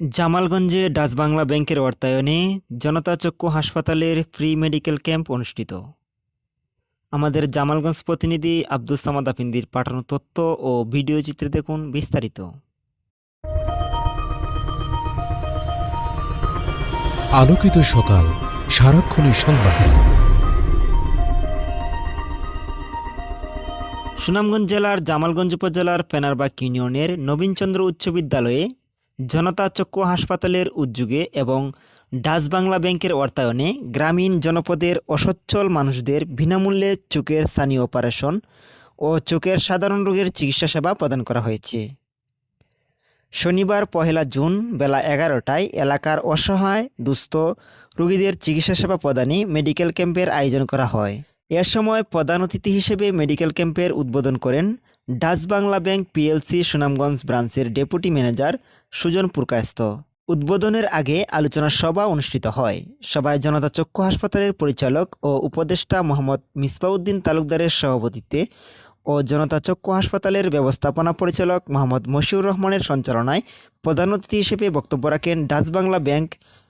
জামালগঞ্জে Dutch Bangla ব্যাংকের অর্থায়নে জনতা চক্ষু হাসপাতালের ফ্রি মেডিকেল ক্যাম্প অনুষ্ঠিত। আমাদের জামালগঞ্জ প্রতিনিধি আব্দুল সামাদ আফিন্দির পাঠানো তথ্য ও ভিডিও চিত্রে দেখুন বিস্তারিত। আলোকিত সকাল সারাক্ষণের সংবাদ। সুনামগঞ্জ জেলার জামালগঞ্জ উপজেলার পেনারবাগ ইউনিয়নের নবীনচন্দ্র উচ্চ বিদ্যালয়ে জনতা চক্ষু হাসপাতালের উদ্যোগে এবং ডাচ বাংলা ব্যাংকের অর্থায়নে গ্রামীণ জনপদের অসচ্ছল মানুষদের বিনামূল্যে চোখের সানি অপারেশন ও চোখের সাধারণ রোগের চিকিৎসা সেবা প্রদান করা হয়েছে। শনিবার পহেলা জুন বেলা এগারোটায় এলাকার অসহায়, দুস্থ রোগীদের চিকিৎসা সেবা প্রদানে মেডিকেল ক্যাম্পের আয়োজন করা হয়। এ সময় প্রধান অতিথি হিসেবে মেডিকেল ক্যাম্পের উদ্বোধন করেন Dutch Bangla bank PLC Sunamganj ব্রাঞ্চের ডেপুটি ম্যানেজার সুজন পুরকায়স্ত উদ্বোধনের আগে আলোচনা সভা অনুষ্ঠিত হয়। সভায় জনতা চক্ষু হাসপাতালের পরিচালক ও উপদেষ্টা মোহাম্মদ মিসবাউদ্দিন তালুকদারের সভাপতিত্বে ও জনতা চক্ষু হাসপাতালের ব্যবস্থাপনা পরিচালক মোহাম্মদ মশিউর রহমানের সঞ্চালনায় প্রধান অতিথি হিসেবে বক্তব্য রাখেন Dutch Bangla bank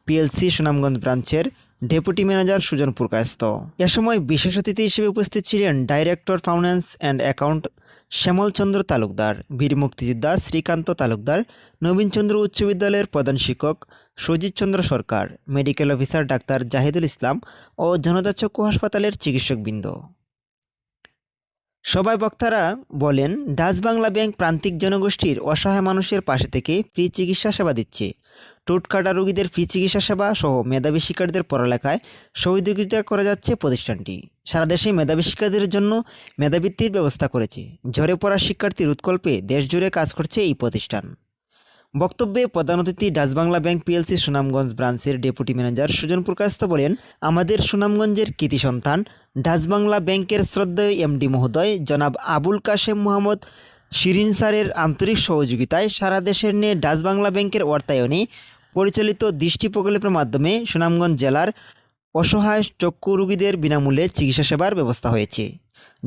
PLC Sunamganj ব্রাঞ্চের ডেপুটি ম্যানেজার সুজন পুরকায়স্ত এ সময় বিশেষ অতিথি হিসেবে উপস্থিত ছিলেন director finance and account Shyamalchandra Talukdar, বীর মুক্তিযোদ্ধা শ্রীকান্ত তালুকদার, নবীনচন্দ্র উচ্চ বিদ্যালয়ের প্রধান শিক্ষক Sajit Chandra Sarkar, medical officer doctor Zahidul Islam ও জনতা চক্ষু হাসপাতালের চিকিৎসকবৃন্দ। সবাই বক্তারা বলেন, ডাচ বাংলা ব্যাংক প্রান্তিক জনগোষ্ঠীর অসহায় মানুষের পাশে থেকে ফ্রি চিকিৎসা সেবা দিচ্ছে। টুটকাটা রোগীদের ফ্রি চিকিৎসা সেবা সহ মেধাবী শিক্ষার্থীদের পড়ালেখায় সহযোগিতা করে যাচ্ছে প্রতিষ্ঠানটি। সারা দেশে মেধাবী শিক্ষার্থীদের জন্য মেধাবৃত্তির ব্যবস্থা করেছে। ঝরে পড়া শিক্ষার্থীর উৎকল্পে দেশজুড়ে কাজ করছে এই প্রতিষ্ঠান। বক্তব্যে প্রধান অতিথি Dutch Bangla bank PLC Sunamganj ব্রাঞ্চের ডেপুটি ম্যানেজার সুজন প্রকাশত বলেন, আমাদের সুনামগঞ্জের কৃতি সন্তান, ডাচ বাংলা ব্যাংকের শ্রদ্ধেয় এমডি মহোদয়, জনাব আবুল কাশেম মোহাম্মদ শিরিন স্যারের আন্তরিক সহযোগিতায় সারা দেশের নিয়ে ডাচ বাংলা ব্যাংকের অর্থায়নে পরিচালিত দৃষ্টি প্রকল্পের মাধ্যমে সুনামগঞ্জ জেলার অসহায় চক্ষু রোগীদের বিনামূল্যে চিকিৎসা সেবার ব্যবস্থা হয়েছে।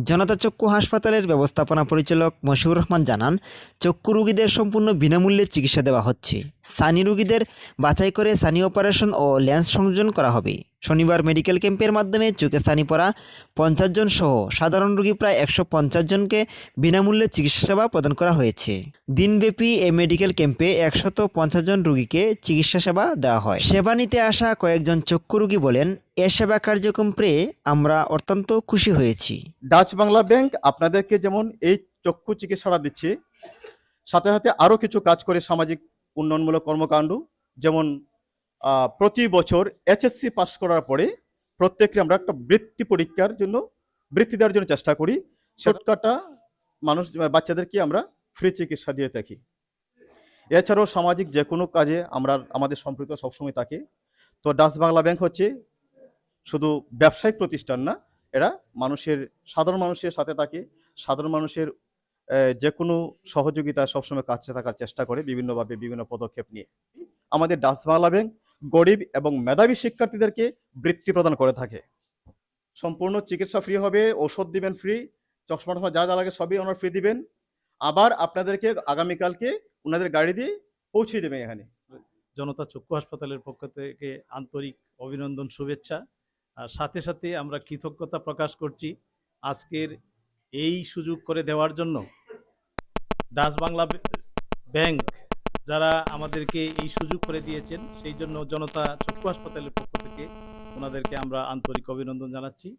জনতা চক্ষু হাসপাতালের ব্যবস্থাপনা পরিচালক মশিউর রহমান জানান, চক্ষু রোগীদের সম্পূর্ণ বিনামূল্যে চিকিৎসা দেওয়া হচ্ছে। সানি রোগীদের বাছাই করে সানি অপারেশন ও লেন্স সংযোজন করা হবে। শনিবার মেডিকেল ক্যাম্পের মাধ্যমে চোখে সানি পড়া পঞ্চাশ জন সহ সাধারণ রোগী প্রায় একশো পঞ্চাশ জনকে বিনামূল্যে চিকিৎসা সেবা প্রদান করা হয়েছে। দিনব্যাপী এই মেডিকেল ক্যাম্পে একশত পঞ্চাশ জন রোগীকে চিকিৎসা সেবা দেওয়া হয়। সেবা নিতে আসা কয়েকজন চক্ষু রোগী বলেন, এ সেবা কার্যক্রম পেয়ে আমরা অত্যন্ত খুশি হয়েছি। ডাচ বাংলা ব্যাংক আপনাদেরকে যেমন এই চক্ষু চিকিৎসাটা দিচ্ছে, সাথে সাথে আরও কিছু কাজ করে সামাজিক উন্নয়নমূলক কর্মকাণ্ড, যেমন প্রতি বছর এইচএসসি পাস করার পরে প্রত্যেককে আমরা একটা বৃত্তি পরীক্ষার জন্য, বৃত্তি দেওয়ার জন্য চেষ্টা করি। শর্টকাটা মানুষ, বাচ্চাদেরকে আমরা ফ্রি চিকিৎসা দিয়ে থাকি। এছাড়াও সামাজিক যে কোনো কাজে আমরা, আমাদের সম্পৃক্ত সবসময় থাকে। তো ডাচ বাংলা ব্যাংক হচ্ছে শুধু ব্যবসায়িক প্রতিষ্ঠান না, এরা মানুষের, সাধারণ মানুষের সাথে থাকে। সাধারণ মানুষের যে কোনো সহযোগিতা সবসময় কাছে থাকার চেষ্টা করে বিভিন্নভাবে বিভিন্ন পদক্ষেপ নিয়ে। আমাদের ডাচ বাংলা ব্যাংক গরিব এবং মেধাবী শিক্ষার্থীদেরকে বৃত্তি প্রদান করে থাকে। সম্পূর্ণ চিকিৎসা ফ্রি হবে, ওষুধ দিবেন ফ্রি চশমা টশমা যা যা লাগে সবই ওনার ফ্রি দিবেন। আবার আপনাদেরকে আগামীকালকে ওনাদের গাড়ি দিয়ে পৌঁছে দেবেন এখানে। জনতা চক্ষু হাসপাতালের পক্ষ থেকে আন্তরিক অভিনন্দন, শুভেচ্ছা। আর সাথে সাথে আমরা কৃতজ্ঞতা প্রকাশ করছি আজকের এই সুযোগ করে দেওয়ার জন্য। ডাচ বাংলা ব্যাংক যারা আমাদেরকে এই সুযোগ করে দিয়েছেন, সেই জন্য জনতা চক্ষু হাসপাতালের পক্ষ থেকে ওনাদেরকে আমরা আন্তরিক অভিনন্দন জানাচ্ছি।